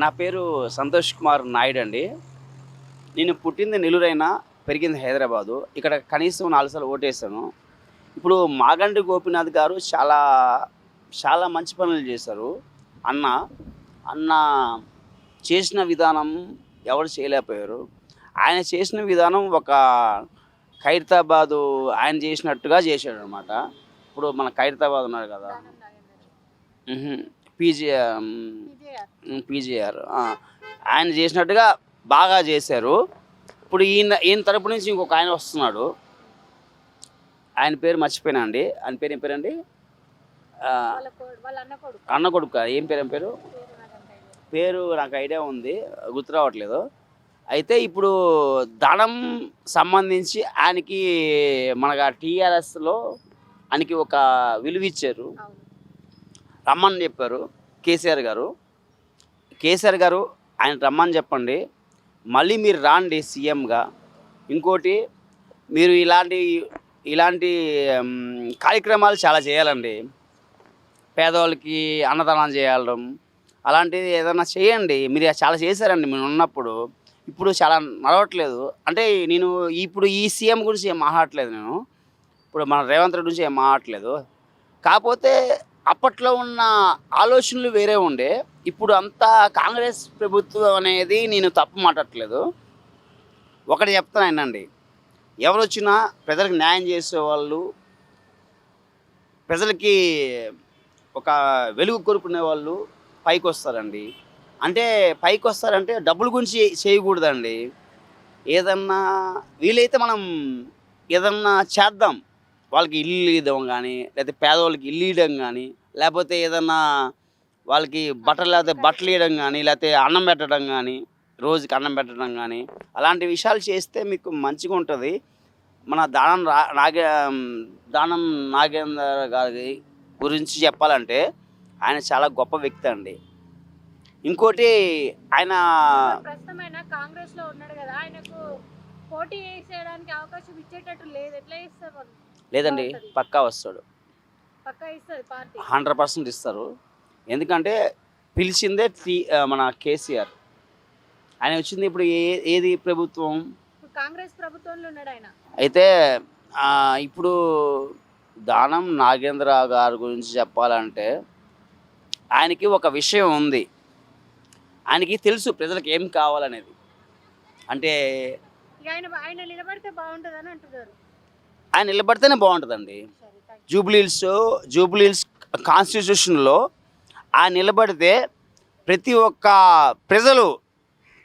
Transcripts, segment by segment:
నా పేరు సంతోష్ కుమార్ నాయుడు అండి. నేను పుట్టింది నెల్లూరైనా పెరిగింది హైదరాబాదు. ఇక్కడ కనీసం నాలుగు సార్లు ఓటేసాను. ఇప్పుడు మాగంటి గోపీనాథ్ గారు చాలా చాలా మంచి పనులు చేశారు. అన్న అన్న చేసిన విధానం ఎవరు చేయలేకపోయారు. ఆయన చేసిన విధానం ఒక ఖైరతాబాదు ఆయన చేసినట్టుగా చేశాడు అనమాట ఇప్పుడు మన ఖైరతాబాద్ ఉన్నారు కదా. PG PGR. ఆయన చేసినట్టుగా బాగా చేశారు. ఇప్పుడు ఈయన ఈయన తరపు నుంచి ఇంకొక ఆయన వస్తున్నాడు. ఆయన పేరు మర్చిపోయినా అండి. ఆయన పేరు ఏం పేరండి? అన్న కొడుకు. ఏం పేరు ఏం పేరు? పేరు నాకు ఐడియా ఉంది. గుర్తు రావట్లేదు. అయితే ఇప్పుడు ధనం సంబంధించి ఆయనకి మనకు టీఆర్ఎస్లో ఆయనకి ఒక విలువ ఇచ్చారు రమ్మని చెప్పారు. కేసీఆర్ గారు. కేసీఆర్ గారు ఆయన రమ్మని చెప్పండి. మళ్ళీ మీరు రాండి సీఎంగా. ఇంకోటి మీరు ఇలాంటి ఇలాంటి కార్యక్రమాలు చాలా చేయాలండి. పేదవాళ్ళకి అన్నదానం చేయడం అలాంటిది ఏదైనా చేయండి. మీరు చాలా చేశారండి మీరు ఉన్నప్పుడు. ఇప్పుడు చాలా నడవట్లేదు. అంటే నేను ఇప్పుడు ఈ సీఎం గురించి ఏం మాట్లాడలేదు నేను. ఇప్పుడు మన రేవంత్ రెడ్డి గురించి ఏం మాట్లాడలేదు కాకపోతే అప్పట్లో ఉన్న ఆలోచనలు వేరే ఉండే. ఇప్పుడు అంతా కాంగ్రెస్ ప్రభుత్వం అనేది నేను తప్పు మాట్లాడట్లేదు. ఒకటి చెప్తాను వినండి. ఎవరు వచ్చినా ప్రజలకు న్యాయం చేసేవాళ్ళు ప్రజలకి ఒక వెలుగు కోరుకునే వాళ్ళు పైకి వస్తారండి అంటే పైకి వస్తారంటే డబ్బుల గురించి చేయకూడదండి. ఏదన్నా వీలైతే మనం ఏదన్నా చేద్దాం. వాళ్ళకి ఇల్లు ఇవ్వడం కానీ లేకపోతే పేదవాళ్ళకి ఇల్లు ఇవ్వడం కానీ లేకపోతే ఏదన్నా వాళ్ళకి బట్టలు లేకపోతే బట్టలు ఇవ్వడం కానీ లేకపోతే అన్నం పెట్టడం కానీ రోజుకి అన్నం పెట్టడం కానీ అలాంటి విషయాలు చేస్తే మీకు మంచిగా ఉంటుంది. మన దానం రా నాగే దానం నాగేందర్ గారి గురించి చెప్పాలంటే ఆయన చాలా గొప్ప వ్యక్తి అండి. ఇంకోటి ఆయన కాంగ్రెస్లో ఉన్నాడు కదా ఆయనకు పోటీ అవకాశం ఇచ్చేటట్టు లేదు. ఎట్లా ఇస్తారు వాళ్ళు? లేదండి. పక్కా వస్తాడు. హండ్రెడ్ పర్సెంట్ ఇస్తారు. ఎందుకంటే పిలిచిందే టీ మన కేసీఆర్. ఆయన వచ్చింది ఇప్పుడు ఏ ఏది ప్రభుత్వం? కాంగ్రెస్ ప్రభుత్వంలో ఉన్నాడు ఆయన. అయితే ఇప్పుడు దానం నాగేంద్ర గారి గురించి చెప్పాలంటే ఆయనకి ఒక విషయం ఉంది. ఆయనకి తెలుసు ప్రజలకు ఏం కావాలనేది. అంటే ఆయన ఆయన నిలబడితే బాగుంటుందని అంటున్నారు. ఆయన నిలబడితేనే బాగుంటుందండి. సరే థ్యాంక్ జూబ్లీహిల్స్ జూబ్లీహిల్స్ కాన్స్టిట్యూషన్లో ఆ నిలబడితే ప్రతి ఒక్క ప్రజలు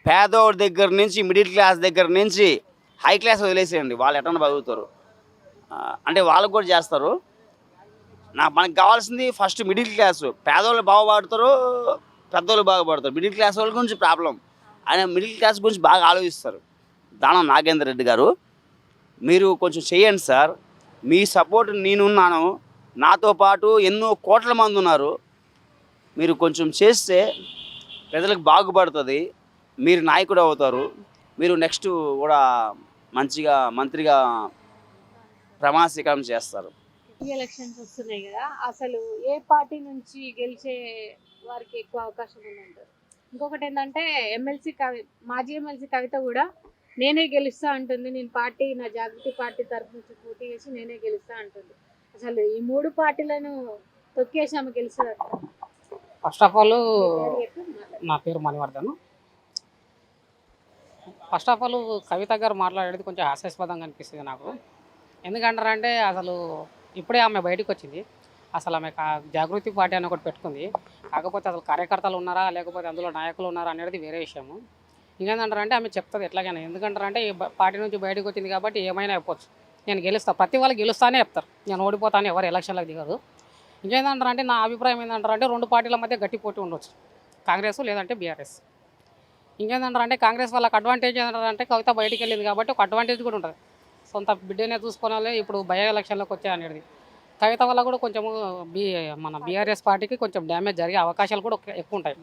పేదోడి దగ్గర నుంచి మిడిల్ క్లాస్ దగ్గర నుంచి హై క్లాస్ వదిలేసేయండి. వాళ్ళు ఎట్లా బతుకుతారు. అంటే వాళ్ళకు కూడా చేస్తారు. నా మనకు కావాల్సింది ఫస్ట్ మిడిల్ క్లాస్ పేదవాళ్ళు బాగుపడతారు పెద్దవాళ్ళు బాగుపడతారు. మిడిల్ క్లాస్ వాళ్ళ గురించి ప్రాబ్లం ఆయన మిడిల్ క్లాస్ గురించి బాగా ఆలోచిస్తారు. దానం నాగేందర్ రెడ్డి గారు మీరు కొంచెం చేయండి సార్. మీ సపోర్ట్ నేనున్నాను. నాతో పాటు ఎన్నో కోట్ల మంది ఉన్నారు. మీరు కొంచెం చేస్తే ప్రజలకు బాగుపడుతుంది. మీరు నాయకుడు అవుతారు. మీరు నెక్స్ట్ కూడా మంచిగా మంత్రిగా ప్రమాణస్వీకారం చేస్తారు. ఎలక్షన్స్ వస్తున్నాయి కదా అసలు ఏ పార్టీ నుంచి గెలిచే వారికి ఎక్కువ అవకాశం ఉందంటారు? ఇంకొకటి ఏంటంటే ఎమ్మెల్సీ కవి మాజీ ఎమ్మెల్సీ కవిత కూడా నేనే గెలుస్తా అంటుంది నేను పార్టీ నా జాగృతి పార్టీ తరఫు నుంచి పోటీ చేసి నేనే గెలుస్తా అంటుంది. అసలు ఈ మూడు పార్టీలను తొక్కేసి ఆమె గెలిచారు ఫస్ట్ ఆఫ్ ఆల్ నా పేరు Manivardhan. First of all Kavitha గారు మాట్లాడేది కొంచెం హాస్యాస్పదంగా అనిపిస్తుంది నాకు. ఎందుకంటారంటే అసలు ఇప్పుడే ఆమె బయటకు వచ్చింది. అసలు ఆమె జాగృతి పార్టీ అని ఒకటి పెట్టుకుంది. కాకపోతే అసలు కార్యకర్తలు ఉన్నారా లేకపోతే అందులో నాయకులు ఉన్నారా అనేది వేరే విషయము. ఇంకేందంటారంటే ఆమె చెప్తుంది ఎట్లాగైనా. ఎందుకంటారంటే ఈ పార్టీ నుంచి బయటకు వచ్చింది కాబట్టి ఏమైనా చెప్పొచ్చు నేను గెలుస్తాను ప్రతి వాళ్ళు గెలుస్తానే చెప్తారు. నేను ఓడిపోతాను ఎవరు ఎలక్షన్లకు దిగరు. ఇంకేంటంటారంటే నా అభిప్రాయం ఏంటంటారంటే రెండు పార్టీల మధ్య గట్టి పోటీ ఉండొచ్చు. కాంగ్రెస్ లేదంటే బీఆర్ఎస్. ఇంకేంటంటారంటే కాంగ్రెస్ వాళ్ళకి అడ్వాంటేజ్ ఏంటంటే కవిత బయటికి వెళ్ళింది కాబట్టి ఒక అడ్వాంటేజ్ కూడా ఉంటుంది. సొంత బిడ్డనే చూసుకోవాలి ఇప్పుడు భయ ఎలక్షన్లోకి వచ్చాయి అనేది. కవిత వల్ల కూడా కొంచెము బీ మన బీఆర్ఎస్ పార్టీకి కొంచెం డ్యామేజ్ జరిగే అవకాశాలు కూడా ఎక్కువ ఉంటాయి.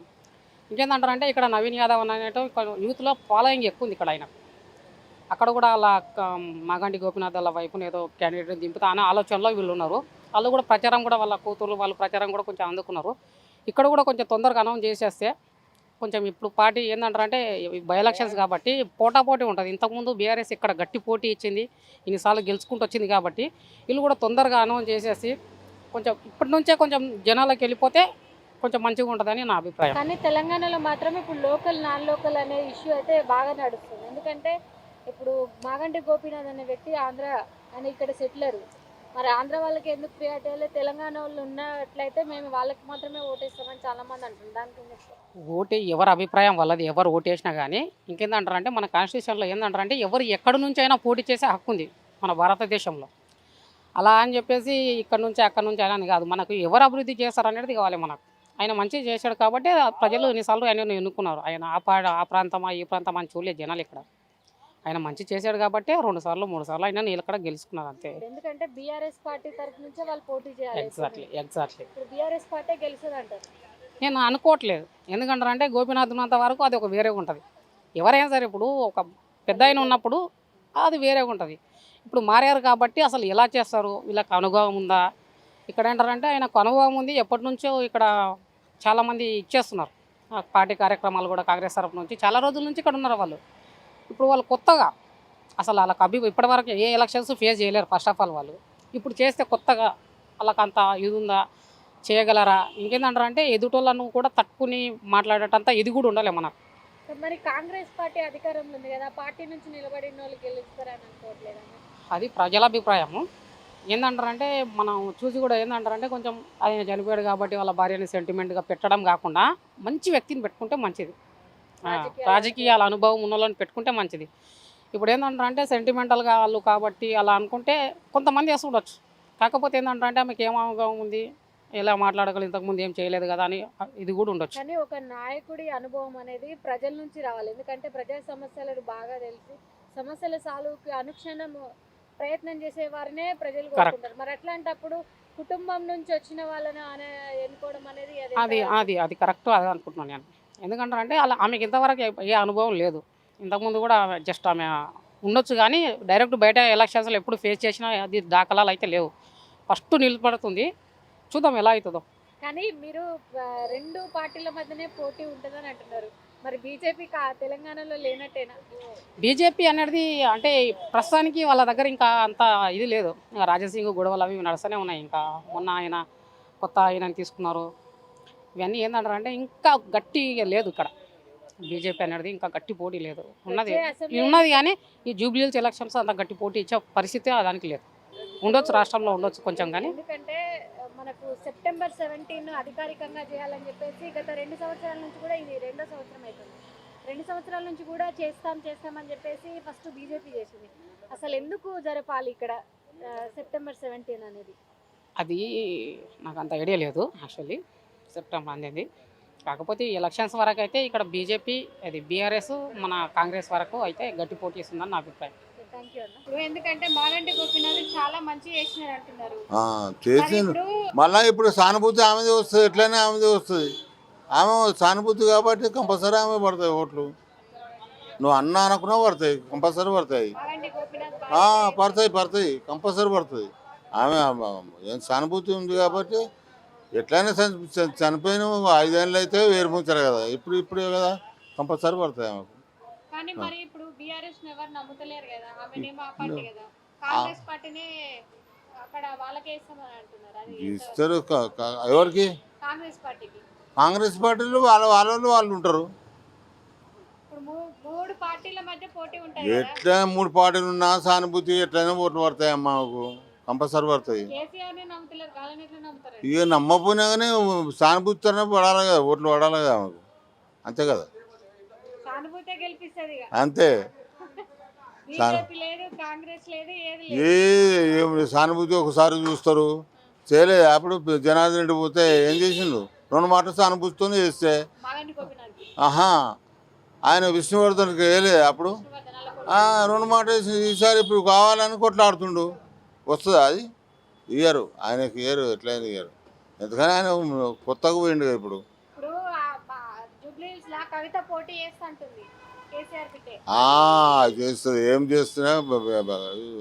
ఇంకేంటంటారంటే ఇక్కడ నవీన్ యాదవ్ అనేట యూత్లో ఫాలోయింగ్ ఎక్కువ ఉంది ఇక్కడ ఆయన. అక్కడ కూడా అలా మాగంటి గోపినాథ్ వాళ్ళ వైపున ఏదో క్యాండిడేట్ దింపుతా అనే ఆలోచనలో వీళ్ళు ఉన్నారు. వాళ్ళు కూడా ప్రచారం కూడా వాళ్ళ కూతురు వాళ్ళ ప్రచారం కూడా కొంచెం అందుకున్నారు. ఇక్కడ కూడా కొంచెం తొందరగా అనౌన్స్ చేసేస్తే కొంచెం ఇప్పుడు పార్టీ ఏంటంటారంటే బై ఎలక్షన్స్ కాబట్టి పోటాపోటీ ఉంటుంది. ఇంతకుముందు బీఆర్ఎస్ ఇక్కడ గట్టి పోటీ ఇచ్చింది ఇన్నిసార్లు గెలుచుకుంటూ వచ్చింది కాబట్టి వీళ్ళు కూడా తొందరగా అనౌన్స్ చేసేసి కొంచెం ఇప్పటి నుంచే కొంచెం జనాలకు వెళ్ళిపోతే కొంచెం మంచిగా ఉంటుందని నా అభిప్రాయం. కానీ తెలంగాణలో మాత్రం ఇప్పుడు లోకల్ నాన్ లోకల్ అనే ఇష్యూ అయితే బాగా నడుస్తుంది. ఎందుకంటే ఇప్పుడు మాగంటి గోపీనాథ్ అనే వ్యక్తి ఆంధ్ర అని ఇక్కడ సెటిలర్. మరి ఆంధ్ర వాళ్ళకి ఎందుకు ప్రియారిటీ ఇవ్వాలి తెలంగాణ వాళ్ళు ఉన్నట్లయితే మేము వాళ్ళకి మాత్రమే ఓటేస్తామని చాలా మంది అంటున్నారు. దానికి ఓటే ఎవరి అభిప్రాయం వాళ్ళది ఎవరు ఓటేసినా కానీ ఇంకేందంటారంటే మన కాన్స్టిట్యూషన్లో ఏందంటారంటే ఎవరు ఎక్కడి నుంచి అయినా పోటీ చేసే హక్కు ఉంది మన భారతదేశంలో. అలా అని చెప్పేసి ఇక్కడ నుంచి అక్కడ నుంచి అయినా అని కాదు. మనకు ఎవరు అభివృద్ధి చేస్తారనేది కావాలి మనకు. ఆయన మంచిగా చేశాడు కాబట్టి ప్రజలు ఎన్నిసార్లు ఆయన ఎన్నుకున్నారు. ఆయన ఆ పా ఆ ప్రాంతమా ఈ ప్రాంతమా అని చూడలేదు జనాలు ఇక్కడ. ఆయన మంచి చేశాడు కాబట్టి రెండు సార్లు మూడు సార్లు ఆయన నీళ్ళు ఇక్కడ గెలుచుకున్నారు అంతే. ఎందుకంటే బీఆర్ఎస్ పార్టీ తరఫు నుంచే వాళ్ళు పోటీ చేయాలి. ఎగ్జాక్ట్లీ ఎగ్జాక్ట్లీ ఇప్పుడు బీఆర్ఎస్ పార్టీ గెలుస్తుంది అంటారు నేను అనుకోవట్లేదు. ఎందుకంటారంటే గోపీనాథ్ ఉన్నంత వరకు అది ఒక వేరే ఉంటుంది. ఎవరైనా సరే ఇప్పుడు ఒక పెద్ద ఆయన ఉన్నప్పుడు అది వేరే ఉంటుంది. ఇప్పుడు మారారు కాబట్టి అసలు ఎలా చేస్తారు? వీళ్ళకి అనుభవం ఉందా? ఇక్కడ ఏంటారంటే ఆయనకు అనుభవం ఉంది. ఎప్పటి నుంచో ఇక్కడ చాలామంది ఇచ్చేస్తున్నారు. పార్టీ కార్యక్రమాలు కూడా కాంగ్రెస్ తరఫు నుంచి. చాలా రోజుల నుంచి ఇక్కడ ఉన్నారు వాళ్ళు. ఇప్పుడు వాళ్ళు కొత్తగా అసలు వాళ్ళకి అభి ఇప్పటివరకు ఏ ఎలక్షన్స్ ఫేస్ చేయలేరు ఫస్ట్ ఆఫ్ ఆల్ వాళ్ళు. ఇప్పుడు చేస్తే కొత్తగా వాళ్ళకి అంత ఇది ఉందా చేయగలరా? ఇంకేందంటారంటే ఎదుటోళ్ళను కూడా తట్టుకుని మాట్లాడేటంత ఇది కూడా ఉండాలి మనకు. మరి కాంగ్రెస్ పార్టీ అధికారంలో ఉంది కదా పార్టీ నుంచి నిలబడిన వాళ్ళు గెలుస్తారని అనుకోవట్లేదు అది ప్రజల అభిప్రాయము. ఏందంటారంటే మనం చూసి కూడా ఏందంటారంటే కొంచెం ఆయన చనిపోయాడు కాబట్టి వాళ్ళ భార్యని సెంటిమెంట్గా పెట్టడం కాకుండా మంచి వ్యక్తిని పెట్టుకుంటే మంచిది. రాజకీయాలు అనుభవం ఉన్న వాళ్ళని పెట్టుకుంటే మంచిది. ఇప్పుడు ఏంటంటారంటే సెంటిమెంటల్గా వాళ్ళు కాబట్టి అలా అనుకుంటే కొంతమంది వేసి ఉండొచ్చు. కాకపోతే ఏంటంటే ఆమెకి ఏం అనుభవం ఉంది? ఎలా మాట్లాడగలరు? ఇంతకుముందు ఏం చేయలేదు కదా అని ఇది కూడా ఉండొచ్చు. కానీ ఒక నాయకుడి అనుభవం అనేది ప్రజల నుంచి రావాలి. ఎందుకంటే ప్రజా సమస్యలను బాగా తెలిసి సమస్యల సాల్వ్కి అనుక్షణం ప్రయత్నం చేసే వారినే ప్రజలు. కోరుకుంటారు. మరి అట్లాంటప్పుడు కుటుంబం నుంచి వచ్చిన వాళ్ళని ఎన్నుకోవడం అనేది అది అది అది కరెక్ట్ అది అనుకుంటున్నాను నేను. ఎందుకంటే అంటే అలా ఆమెకి ఇంతవరకు ఏ- అనుభవం లేదు. ఇంతకుముందు కూడా జస్ట్ ఆమె ఉండొచ్చు కానీ డైరెక్ట్ బయట ఎలక్షన్స్లో ఎప్పుడు ఫేస్ చేసినా అది దాఖలాలు అయితే లేవు. ఫస్ట్ నిలబడుతుంది. చూద్దాం ఎలా అవుతుందో. కానీ మీరు రెండు పార్టీల మధ్యనే పోటీ ఉంటుందని అంటున్నారు. మరి బీజేపీ తెలంగాణలో లేనట్టేనా? బీజేపీ అనేది అంటే ప్రస్తుతానికి వాళ్ళ దగ్గర ఇంకా అంత ఇది లేదు. రాజసింగ్ గొడవలు అవి నడుస్తూనే ఉన్నాయి. ఇంకా మొన్న ఆయన కొత్త ఆయనని తీసుకున్నారు. ఇవన్నీ ఏంటంటారంటే ఇంకా గట్టి లేదు ఇక్కడ. బీజేపీ అనేది ఇంకా గట్టి పోటీ లేదు. ఉన్నది ఉన్నది కానీ ఈ జూబ్లీహిల్స్ ఎలక్షన్స్ అంత గట్టి పోటీ ఇచ్చే పరిస్థితి దానికి లేదు. ఉండొచ్చు రాష్ట్రంలో ఉండొచ్చు కొంచెం కానీ. ఎందుకంటే మనకు సెప్టెంబర్ సెవెంటీన్ అధికారికంగా చేయాలని చెప్పేసి గత రెండు సంవత్సరాల నుంచి కూడా ఇది రెండో సంవత్సరం అవుతుంది రెండు సంవత్సరాల నుంచి కూడా చేస్తాం చేస్తామని చెప్పేసి ఫస్ట్ బీజేపీ చేసింది. అసలు ఎందుకు జరపాలి ఇక్కడ సెప్టెంబర్ సెవెంటీన్ అనేది? అది నాకు అంత ఐడియా లేదు యాక్చువల్లీ. సెప్టెంబర్ అనేది కాకపోతే ఈ ఎలక్షన్స్ వరకు అయితే ఇక్కడ బీజేపీ అది బీఆర్ఎస్ మన కాంగ్రెస్ వరకు అయితే గట్టి పోటీ ఇస్తుందని నా అభిప్రాయం. ఎందుకంటే గోపీనాథ్ చాలా మంచి చేసినారు అంటున్నారు. ఇప్పుడు మళ్ళీ ఇప్పుడు సానుభూతి ఆమెది వస్తుంది ఎట్లయినా ఆమెది వస్తుంది ఆమె సానుభూతి కాబట్టి కంపల్సరీ ఆమె పడతాయి ఓట్లు. నువ్వు అన్న అనుకున్నా పడతాయి కంపల్సరీ పడతాయి. పడతాయి పడతాయి కంపల్సరీ పడుతుంది ఆమె ఆమె ఏం సానుభూతి ఉంది కాబట్టి ఎట్లయినా చని- చని- చనిపోయిన ఐదేళ్ళు అయితే వేరు ముంచారు కదా. ఇప్పుడు ఇప్పుడే కదా కంపల్సరీ పడతాయి ఆమెకు. కానీ మరి ఇప్పుడు బీఆర్ఎస్ ఎవరు నమ్ముతలేరు కదా. ఆమెనేమో ఆ పార్టీ కదా. కాంగ్రెస్ పార్టీనే అక్కడ వాళ్ళకే ఇస్తామని అంటున్నారు. అది ఎంత- ఇస్తారు క- క- ఎవరికి? కాంగ్రెస్ పార్టీకి. కాంగ్రెస్ పార్టీలో వాళ్ళ వాళ్ళ వాళ్ళు ఉంటారు. ఇప్పుడు మూ- మూడు పార్టీల మధ్య పోటీ ఉంటుంది కదా. ఎట్లా మూడు పార్టీలు ఉన్నా సానుభూతి ఎట్లయినా ఓట్లు పడతాయి అమ్మకు కంపల్సరీ నమ్ముతారు? ఇక నమ్మపోయినా కానీ సానుభూతితోనే పడాలి కదా ఓట్లు పడాలి కదా ఆమెకు అంతే కదా? అంతే. ఏ సానుభూతి ఒకసారి చూస్తారు. చేయలేదు అప్పుడు జనార్దన్ రెడ్డి పోతే ఏం చేసిండు? రెండు మాటలు సానుభూతితోనే చేస్తే. ఆహా ఆయన విష్ణువర్ధన్కి వేయలేదు అప్పుడు? రెండు మాట వేసి ఈసారి ఇప్పుడు కావాలని కొట్లాడుతుండు. వస్తుందా అది? ఇయ్యరు. ఆయనకి ఇయ్యరు. ఎట్లయినా ఇయ్యరు. ఎందుకని ఆయన కొత్తగా పోయిండు ఇప్పుడు? చేస్తుంది. ఏం చేస్తున్నా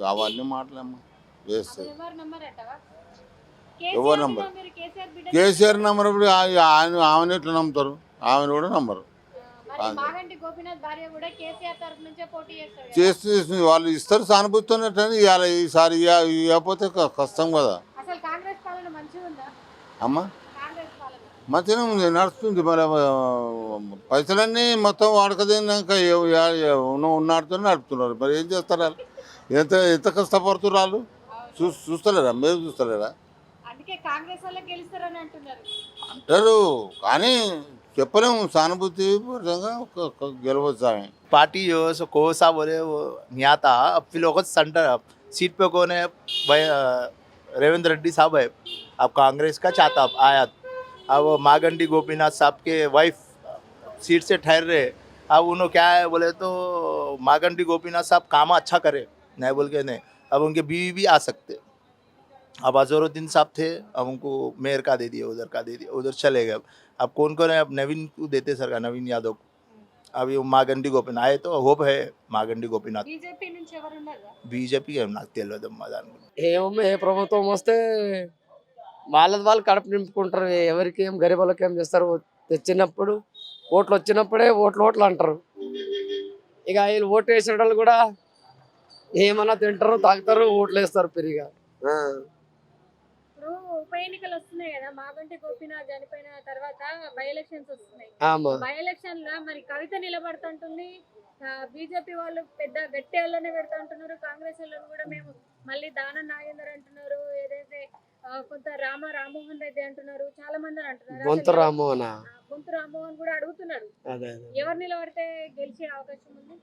అవన్నీ మాటలమ్మా. చేస్తుంది. ఎవరు ఎవరు కేసీఆర్ నమ్మరు? ఇప్పుడు ఆయన ఆమెను ఎట్లా నమ్ముతారు? ఆమెను కూడా నమ్మరు. చేస్తుంది. వాళ్ళు ఇస్తారు సానుభూతితోనే ఇవాళ ఈసారి ఇవ్వకపోతే కష్టం కదా. అమ్మ మంచిగా ఉంది? నడుస్తుంది మరి పైసలన్నీ మొత్తం వాడకదినాక ఉన్నాడుతో నడుపుతున్నారు. మరి ఏం చేస్తారు ఎంత ఎంత కష్టపడుతున్నారు వాళ్ళు? చూ చూస్తలేరా? మీరు చూస్తలేరా? అంటారు కానీ చెప్పలేము సానుభూతి పూర్వకంగా ఒక- ఒక గెలవచ్చు ఆమె पार्टी जो है सो को सा बोले वो नहीं आता अब फिर लोग सेंटर सीट पे कौन है भाई अ, रेवंत रेड्डी साहब है अब कांग्रेस का चाहता अब आया अब वो मागंडी गोपीनाथ साहब के वाइफ सीट से ठहर रहे अब उन्होंने क्या है बोले तो मागंडी गोपीनाथ साहब काम अच्छा करे नहीं बोल के नहीं अब उनके बीवी भी आ सकते अब अजहरुद्दीन साहब थे अब उनको मेयर का दे दिया उधर का दे दिया उधर चले गए अब अब कौन कौन है अब नवीन को देते सरकार नवीन यादव को अभी वो मागंडी गोपीनाथ आए तो होप है मागंडी गोपीनाथ బీజేపీ నుంచి ఎవరు ఉన్నారా బీజేపీ ఏం నాకు తెలియదు అమ్మా దాని గురించి ఏమో ఏ ప్రభుత్వం వస్తే వాళ్ళది వాళ్ళు కడుపు నింపుకుంటారు ఎవరికి ఏం గరీబ్ వాళ్ళకి ఏం చేస్తారు తెచ్చినప్పుడు ఓట్లు వచ్చినప్పుడే ఓట్లు ఓట్లు అంటారు ఇక వీళ్ళు ఓటు వేసిన వాళ్ళు కూడా ఏమన్నా తింటారు తాగుతారు ఓట్లు వేస్తారు పెరిగా ఇప్పుడు ఉప ఎన్నికలు వస్తున్నాయి కదా మాగంటి గోపీనాథ్ చనిపోయిన తర్వాత బై ఎలక్షన్స్ వస్తున్నాయి. బై ఎలక్షన్లో మరి కవిత నిలబడుతుంటుంది. బీజేపీ వాళ్ళు పెద్ద గట్టి వాళ్ళనే పెడతా అంటున్నారు కాంగ్రెస్ వాళ్ళని కూడా మేము మళ్ళీ దాన నాగేందర్ అంటున్నారు. ఏదైతే కొంత రామ రామ్మోహన్ రెడ్డి అంటున్నారు చాలా మంది అంటున్నారు. ఆ, గొంతు రామ్మోహన్ కూడా అదే ఎవరు నిలబడితే గెలిచే అవకాశం ఉంది?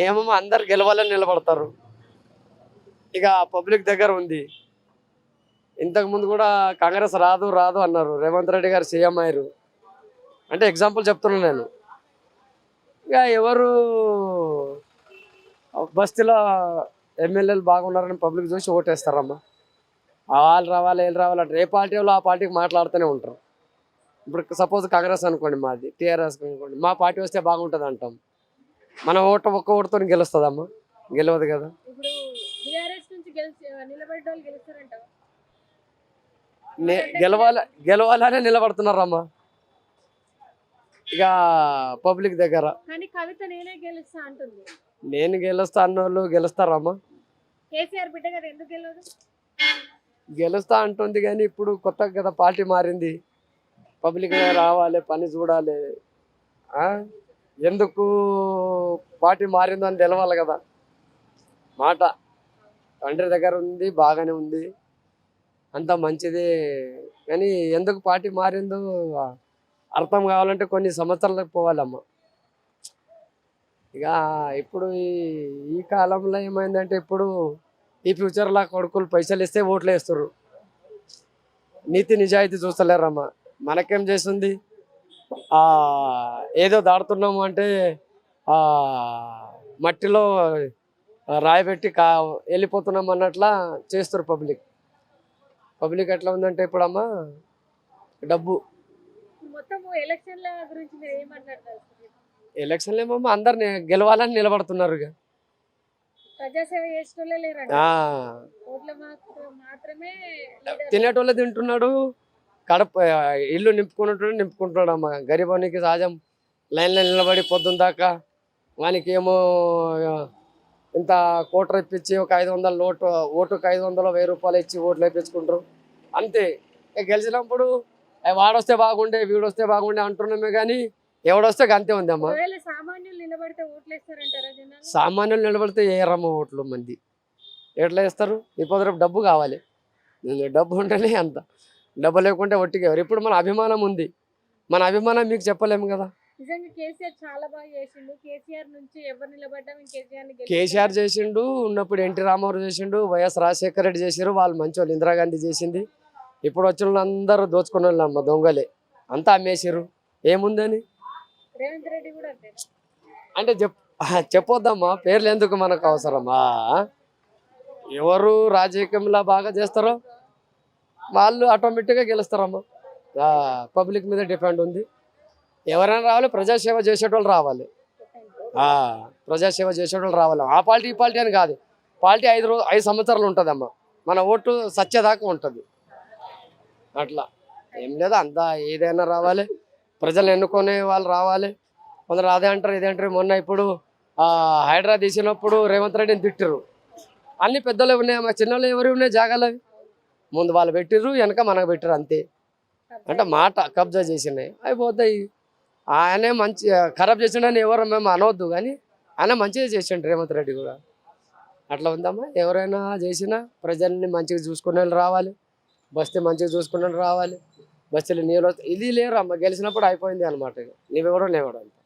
ఏమో అందరు గెలవాలని నిలబడతారు. ఇక పబ్లిక్ దగ్గర ఉంది. ఇంతకుముందు కూడా కాంగ్రెస్ రాదు రాదు అన్నారు. రేవంత్ రెడ్డి గారు సీఎం అయ్యారు. అంటే ఎగ్జాంపుల్ చెప్తున్నాను నేను. ఇక ఎవరు బస్తీలో ఎమ్మెల్యేలు బాగున్నారని పబ్లిక్ చూసి ఓటేస్తారమ్మా. వాళ్ళు రావాలి వీళ్ళు రావాలంటారు ఏ పార్టీ వాళ్ళు ఆ పార్టీకి మాట్లాడుతూనే ఉంటారు. ఇప్పుడు సపోజ్ కాంగ్రెస్ అనుకోండి మాది టీఆర్ఎస్ అనుకోండి. మా పార్టీ వస్తే బాగుంటుంది అంటాం. మన ఓట ఒక్క ఓటుతో గెలుస్తుందమ్మా. గెలవదు కదా ఇప్పుడు బీఆర్ఎస్ నుంచి గెలిచి నిలబడే వాళ్ళు గెలుస్తారంట నే- గెలవాల గెలవాలనే నిలబడుతున్నారమ్మా. ఇక పబ్లిక్ దగ్గర. నేనే గెలుస్తా అంటుంది. నేను గెలుస్తా అన్నోళ్ళు గెలుస్తారమ్మా. గెలుస్తా అంటుంది కానీ ఇప్పుడు కొత్తగా కదా పార్టీ మారింది. పబ్లిక్ రావాలి పని చూడాలి? ఎందుకు పార్టీ మారిందో అని తెలవాలి కదా. మాట. తండ్రి దగ్గర ఉంది బాగానే ఉంది. అంత మంచిదే. కానీ ఎందుకు పార్టీ మారిందో అర్థం కావాలంటే కొన్ని సంవత్సరాలకు పోవాలమ్మ. ఇక ఇప్పుడు ఈ ఈ కాలంలో ఏమైందంటే ఇప్పుడు ఈ ఫ్యూచర్లో కొడుకులు పైసలు ఇస్తే ఓట్లు వేస్తారు నీతి నిజాయితీ చూస్తలేరమ్మా. మనకేం చేస్తుంది? ఏదో దాడుతున్నాము అంటే మట్టిలో రాయబెట్టి కా వెళ్ళిపోతున్నాం అన్నట్లా చేస్తారు పబ్లిక్. పబ్లిక్ ఎట్లా ఉందంటే ఇప్పుడు అమ్మా డబ్బు. మొత్తం ఎలక్షన్ల గురించి మీరు ఏం మాట్లాడతారు ఎలక్షన్లు ఏమో అందరిని గెలవాలని నిలబడుతున్నారు. తినేటోళ్ళే తింటున్నాడు కడప ఇల్లు నింపుకున్నట్టు నింపుకుంటున్నాడు అమ్మ గరీబానికి సహజం. లైన్లో నిలబడి పొద్దున్న దాకా వానికి ఏమో ఇంత కోటర్ ఇప్పించి ఒక ఐదు వందల నోటు ఓటుకు ఐదు వందలు వెయ్యి రూపాయలు ఇచ్చి ఓట్లు వేయించుకుంటారు అంతే. ఇక గెలిచినప్పుడు "ఏ, వాడొస్తే బాగుండే వీడొస్తే బాగుండే అంటున్నామే కానీ ఎవడొస్తే అంతే ఉంది అమ్మ. ఒకవేళ సామాన్యులు నిలబడితే ఓట్లు వేస్తారంటారా జనాలు? సామాన్యులు నిలబడితే ఏ రమ్మ ఓట్లు మంది? ఎట్లా వేస్తారు? ఇప్పుడు రేపు డబ్బు కావాలి. నేను డబ్బు ఉంటేనే అంత. డబ్బు లేకుంటే ఒట్టిగా ఇప్పుడు మన అభిమానం ఉంది. మన అభిమానం మీకు చెప్పలేము కదా. నిజంగా కేసీఆర్ చాలా బాగా చేసిండు. కేసీఆర్ నుంచి ఎవరు నిలబడ్డా? కేసీఆర్ చేసిండు ఉన్నప్పుడు ఎన్టీ రామారావు చేసిండు వైఎస్ రాజశేఖర రెడ్డి చేసారు వాళ్ళు మంచి వాళ్ళు ఇందిరాగాంధీ చేసింది. ఇప్పుడు వచ్చిన వాళ్ళందరూ దోచుకున్న వాళ్ళు అమ్మ దొంగలే. అంతా అమ్మేసారు ఏముందని? రేవంత్ రెడ్డి కూడా అంటే చెప్ చెప్పొద్దమ్మా. పేర్లు ఎందుకు మనకు అవసరమా? ఎవరు రాజకీయంలో బాగా చేస్తారో వాళ్ళు ఆటోమేటిక్గా గెలుస్తారమ్మా. పబ్లిక్ మీద డిపెండ్ ఉంది. ఎవరైనా రావాలి ప్రజాసేవ చేసేటోళ్ళు రావాలి. ప్రజాసేవ చేసేటోళ్ళు రావాలి. ఆ పార్టీ ఈ పార్టీ అని కాదు. పార్టీ ఐదు రోజు ఐదు సంవత్సరాలు ఉంటుందమ్మా. మన ఓటు సత్యదాకా ఉంటుంది. అట్లా. ఏం లేదు అంతా ఏదైనా రావాలి. ప్రజలు ఎన్నుకునే వాళ్ళు రావాలి. కొందరు అదే అంటారు ఇదే అంటారు. మొన్న ఇప్పుడు ఆ, హైడ్రా తీసినప్పుడు రేవంత్ రెడ్డిని తిట్టరు అన్ని పెద్దలు ఉన్నాయి మా చిన్నలు ఎవరు ఉన్నాయి జాగాలు? అవి ముందు వాళ్ళు పెట్టిర్రు వెనక మనకు పెట్టిర్రు అంతే. అంటే మాట కబ్జా చేసినాయి అయిపోతాయి. ఆయనే మంచి ఖరాబ్ చేసిండని ఎవరు మేము అనవద్దు కానీ ఆయన మంచిగా చేసిండు రేవంత్ రెడ్డి కూడా. అట్లా ఉందమ్మా ఎవరైనా చేసినా ప్రజల్ని మంచిగా చూసుకునే రావాలి బస్తీ మంచిగా చూసుకునే వాళ్ళు రావాలి బస్తీలు నీళ్ళు వస్తాయి. ఇది లేరు అమ్మ గెలిచినప్పుడు అయిపోయింది అనమాట నీవెవరో లేవడం అంతే